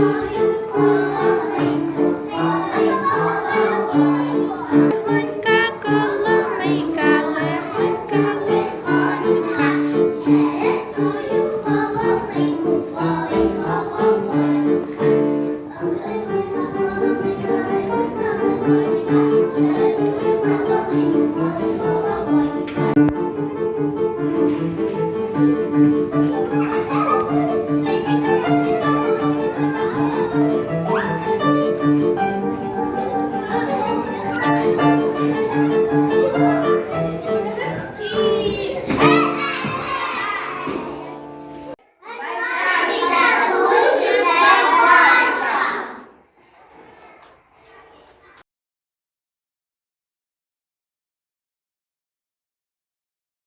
음.